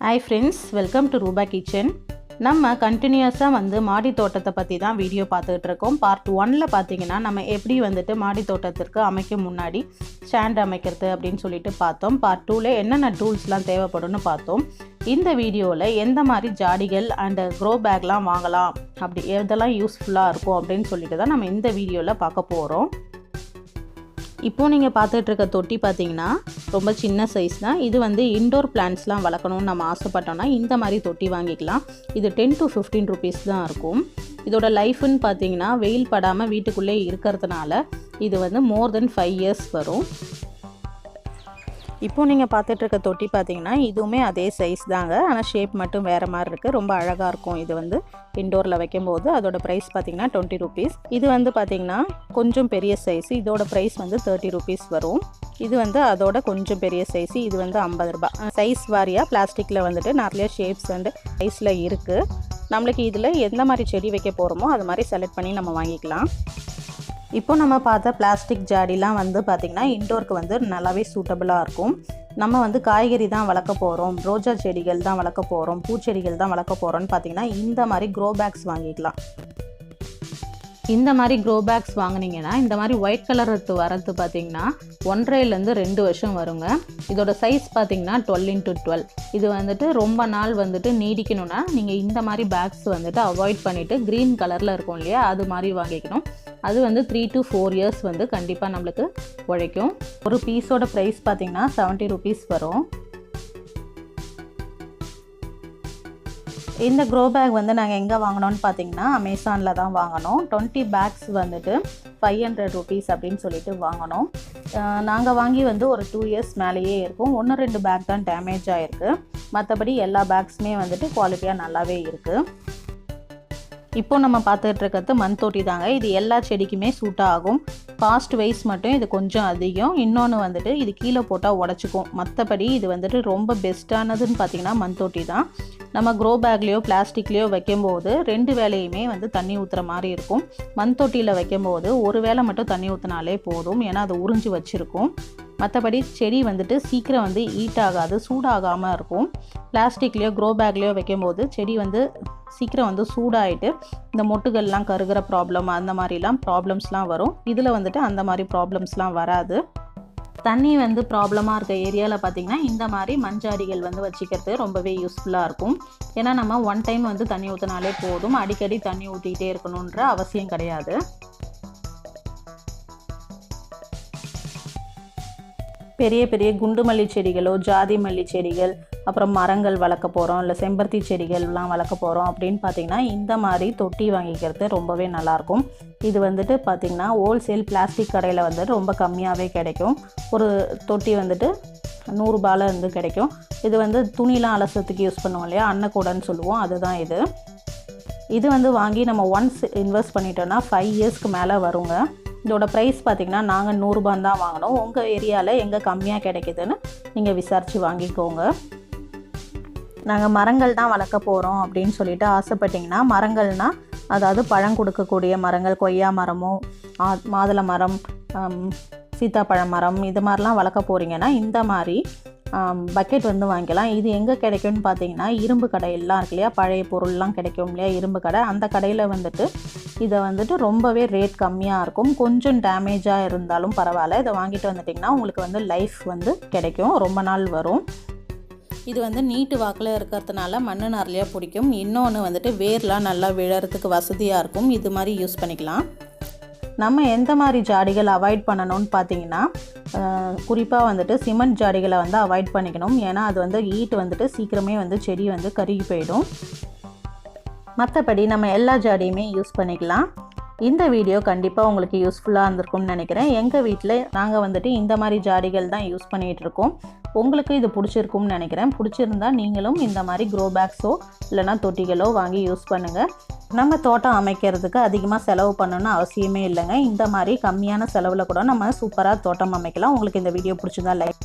Hi friends welcome to Roopa kitchen நம்ம கண்டினியூஸாக வந்து மாடி தோட்டத்தை பற்றி தான் வீடியோ பார்த்துக்கிட்டு இருக்கோம். பார்ட் ஒனில் பார்த்தீங்கன்னா நம்ம எப்படி வந்துட்டு மாடி தோட்டத்திற்கு அமைக்க முன்னாடி ஸ்டாண்ட் அமைக்கிறது அப்படின்னு சொல்லிட்டு பார்த்தோம். பார்ட் டூவில் என்னென்ன டூல்ஸ்லாம் தேவைப்படும்னு பார்த்தோம். இந்த வீடியோவில் எந்த மாதிரி ஜாடிகள் அண்ட் க்ரோ பேக்லாம் வாங்கலாம் அப்படி எதெல்லாம் யூஸ்ஃபுல்லாக இருக்கும் அப்படின்னு சொல்லிட்டு தான் நம்ம இந்த வீடியோவில் பார்க்க போகிறோம் இப்போது நீங்கள் பார்த்துட்டு இருக்க தொட்டி பார்த்தீங்கன்னா ரொம்ப சின்ன சைஸ் தான். இது வந்து இண்டோர் பிளான்ட்ஸ்லாம் வளர்க்கணும்னு நம்ம ஆசைப்பட்டோம்னா இந்த மாதிரி தொட்டி வாங்கிக்கலாம். இது டென் டு ஃபிஃப்டீன் ருபீஸ் தான் இருக்கும். இதோட லைஃப்னு பார்த்தீங்கன்னா வெயில் படாமல் வீட்டுக்குள்ளே இருக்கிறதுனால இது வந்து மோர் தென் ஃபைவ் இயர்ஸ் வரும். இப்போது நீங்கள் பார்த்துட்டு இருக்க தொட்டி பார்த்தீங்கன்னா இதுவுமே அதே சைஸ் தாங்க. ஆனால் ஷேப் மட்டும் வேறு மாதிரி இருக்குது ரொம்ப அழகாக இருக்கும். இது வந்து இண்டோரில் வைக்கும்போது அதோட ப்ரைஸ் பார்த்தீங்கன்னா டுவெண்ட்டி ருபீஸ் இது வந்து பார்த்தீங்கன்னா கொஞ்சம் பெரிய சைஸ் இதோட ப்ரைஸ் வந்து தேர்ட்டி ருபீஸ் வரும். இது வந்து அதோட கொஞ்சம் பெரிய சைஸ் இது வந்து ஐம்பது ரூபா. சைஸ் வாரியாக பிளாஸ்டிக்கில் வந்துட்டு நிறைய ஷேப்ஸ் வந்து சைஸில் இருக்குது நம்மளுக்கு இதில் எந்த மாதிரி செடி வைக்க போகிறோமோ அது மாதிரி செலக்ட் பண்ணி நம்ம வாங்கிக்கலாம். இப்போ நம்ம பார்த்த பிளாஸ்டிக் ஜாடிலாம் வந்து பார்த்திங்கன்னா இன்டோருக்கு வந்து நல்லாவே சூட்டபுளாக இருக்கும். நம்ம வந்து காய்கறி தான் வளர்க்க போகிறோம் ரோஜா செடிகள் தான் வளர்க்க போகிறோம் பூச்செடிகள் தான் வளர்க்க போகிறோம்னு பார்த்திங்கன்னா இந்த மாதிரி க்ரோ பேக்ஸ் வாங்கிக்கலாம். இந்த மாதிரி க்ரோ பேக்ஸ் வாங்கினீங்கன்னா இந்த மாதிரி ஒயிட் கலர் வரது பார்த்தீங்கன்னா ஒன்றரைலேருந்து ரெண்டு வருஷம் வருங்க. இதோட சைஸ் பார்த்தீங்கன்னா டுவெல் இன்ட்டு டுவெல் இது வந்துட்டு ரொம்ப நாள் வந்துட்டு நீடிக்கணும்னா நீங்கள் இந்த மாதிரி பேக்ஸ் வந்துட்டு அவாய்ட் பண்ணிவிட்டு க்ரீன் கலரில் இருக்கும் இல்லையா அது மாதிரி வாங்கிக்கணும். அது வந்து த்ரீ டு ஃபோர் இயர்ஸ் வந்து கண்டிப்பாக நம்மளுக்கு உழைக்கும். ஒரு பீஸோட ப்ரைஸ் பார்த்தீங்கன்னா செவன்ட்டி ருபீஸ் வரும். இந்த க்ரோ பேக் வந்து நாங்கள் எங்கே வாங்கினோன்னு பார்த்தீங்கன்னா அமேசானில் தான் வாங்கினோம் டுவெண்ட்டி பேக்ஸ் வந்துட்டு ஃபைவ் ஹண்ட்ரட் ருபீஸ் அப்படின்னு சொல்லிட்டு வாங்கினோம் நாங்கள் வாங்கி வந்து ஒரு டூ இயர்ஸ் மேலேயே இருக்கும். ஒன்று ரெண்டு பேக் தான் டேமேஜ் ஆகிருக்கு மற்றபடி எல்லா பேக்ஸுமே வந்துட்டு குவாலிட்டியாக நல்லாவே இருக்குது இப்போ நம்ம பார்த்துட்டு இருக்கிறது மண் தொட்டி தாங்க. இது எல்லா செடிக்குமே சூட் ஆகும். காஸ்ட் வைஸ் மட்டும் இது கொஞ்சம் அதிகம். இன்னொன்று வந்துட்டு இது கீழே போட்டால் உடச்சிக்கும். மற்றபடி இது வந்துட்டு ரொம்ப பெஸ்ட்டானதுன்னு பார்த்தீங்கன்னா மண் தொட்டி தான். நம்ம க்ரோ பேக்லேயோ பிளாஸ்டிக்லேயோ வைக்கும்போது ரெண்டு வேலையுமே வந்து தண்ணி ஊற்றுற மாதிரி இருக்கும். மண் தொட்டியில் வைக்கும்போது ஒரு வேளை மட்டும் தண்ணி ஊற்றினாலே போதும். ஏன்னா அது உறிஞ்சி வச்சுருக்கும். மற்றபடி செடி வந்துட்டு சீக்கிரம் வந்து ஹீட் ஆகாது சூடாகாமல் இருக்கும். பிளாஸ்டிக்லேயோ க்ரோ பேக்லேயோ வைக்கும்போது செடி வந்து சீக்கிரம் வந்து சூடாகிட்டு இந்த மொட்டுகள்லாம் கருகிற ப்ராப்ளம் அந்த மாதிரிலாம் ப்ராப்ளம்ஸ்லாம் வரும். இதில் வந்துட்டு அந்த மாதிரி ப்ராப்ளம்ஸ்லாம் வராது. தண்ணி வந்து ப்ராப்ளமாக இருக்க ஏரியாவில் பார்த்திங்கன்னா இந்த மாதிரி மஞ்சாடிகள் வந்து வச்சுக்கிறது ரொம்பவே யூஸ்ஃபுல்லாக இருக்கும். ஏன்னா நம்ம ஒன் டைம் வந்து தண்ணி ஊற்றினாலே போதும். அடிக்கடி தண்ணி ஊற்றிக்கிட்டே இருக்கணுன்ற அவசியம் கிடையாது. பெரிய பெரிய குண்டு மல்லி செடிகளோ ஜாதி மல்லி செடிகள் அப்புறம் மரங்கள் வளர்க்க போகிறோம் இல்லை செம்பருத்தி செடிகள்லாம் வளர்க்க போகிறோம் அப்படின்னு பார்த்தீங்கன்னா இந்த மாதிரி தொட்டி வாங்கிக்கிறது ரொம்பவே நல்லாயிருக்கும். இது வந்துட்டு பார்த்திங்கன்னா ஹோல்சேல் பிளாஸ்டிக் கடையில் வந்துட்டு ரொம்ப கம்மியாகவே கிடைக்கும். ஒரு தொட்டி வந்துட்டு நூறுரூபாவில் இருந்து கிடைக்கும். இது வந்து துணிலாம் அலசத்துக்கு யூஸ் பண்ணுவோம் இல்லையா? அன்னக்கூடன்னு சொல்லுவோம். அதுதான் இது. இது வந்து வாங்கி நம்ம ஒன்ஸ் இன்வெஸ்ட் பண்ணிட்டோன்னா ஃபைவ் இயர்ஸ்க்கு மேலே வருங்க. இதோட ப்ரைஸ் பார்த்திங்கன்னா நாங்கள் நூறுரூபான் தான் வாங்கினோம். உங்கள் ஏரியாவில் எங்கே கம்மியாக கிடைக்குதுன்னு நீங்கள் விசாரித்து வாங்கிக்கோங்க. நாங்கள் மரங்கள் தான் வளர்க்க போகிறோம் அப்படின்னு சொல்லிட்டு ஆசைப்பட்டிங்கன்னா மரங்கள்னால் அதாவது பழம் கொடுக்கக்கூடிய மரங்கள் கொய்யா மரமோ மாதுளை மரம் சீத்தாப்பழ மரம் இது மாதிரிலாம் வளர்க்க போகிறீங்கன்னா இந்த மாதிரி பக்கெட் வந்து வாங்கிக்கலாம். இது எங்கே கிடைக்கும்னு பார்த்தீங்கன்னா இரும்பு கடையெல்லாம் இருக்கு இல்லையா? பழைய பொருள்லாம் கிடைக்கும் இல்லையா? இரும்பு கடை. அந்த கடையில் வந்துட்டு இதை வந்துட்டு ரொம்பவே ரேட் கம்மியாக இருக்கும். கொஞ்சம் டேமேஜாக இருந்தாலும் பரவாயில்ல. இதை வாங்கிட்டு வந்துட்டிங்கன்னா உங்களுக்கு வந்து லைஃப் வந்து கிடைக்கும். ரொம்ப நாள் வரும். இது வந்து நீட்டு வாக்கில் இருக்கிறதுனால மண்ணு நிறையா பிடிக்கும். இன்னொன்று வந்துட்டு வேர்லாம் நல்லா விழறதுக்கு வசதியாக இருக்கும். இது மாதிரி யூஸ் பண்ணிக்கலாம். நம்ம எந்த மாதிரி ஜாடிகள் அவாய்ட் பண்ணணும்னு பார்த்தீங்கன்னா குறிப்பாக வந்துட்டு சிமெண்ட் ஜாடிகளை வந்து அவாய்ட் பண்ணிக்கணும். ஏன்னா அது வந்து ஈட் வந்துட்டு சீக்கிரமே வந்து செடி வந்து கருகி போயிடும். மற்றபடி நம்ம எல்லா ஜாடியுமே யூஸ் பண்ணிக்கலாம். இந்த வீடியோ கண்டிப்பாக உங்களுக்கு யூஸ்ஃபுல்லாக இருந்திருக்கும்னு நினைக்கிறேன். எங்கள் வீட்டில் நாங்கள் வந்துட்டு இந்த மாதிரி ஜாடிகள் தான் யூஸ் பண்ணிகிட்ருக்கோம் உங்களுக்கு இது பிடிச்சிருக்கும்னு நினைக்கிறேன். பிடிச்சிருந்தா நீங்களும் இந்த மாதிரி க்ரோ பேக்ஸோ இல்லைனா தொட்டிகளோ வாங்கி யூஸ் பண்ணுங்கள் நம்ம தோட்டம் அமைக்கிறதுக்கு அதிகமாக செலவு பண்ணணும்னு அவசியமே இல்லைங்க. இந்த மாதிரி கம்மியான செலவில் கூட நம்ம சூப்பராக தோட்டம் அமைக்கலாம். உங்களுக்கு இந்த வீடியோ பிடிச்சிருந்தா லைக்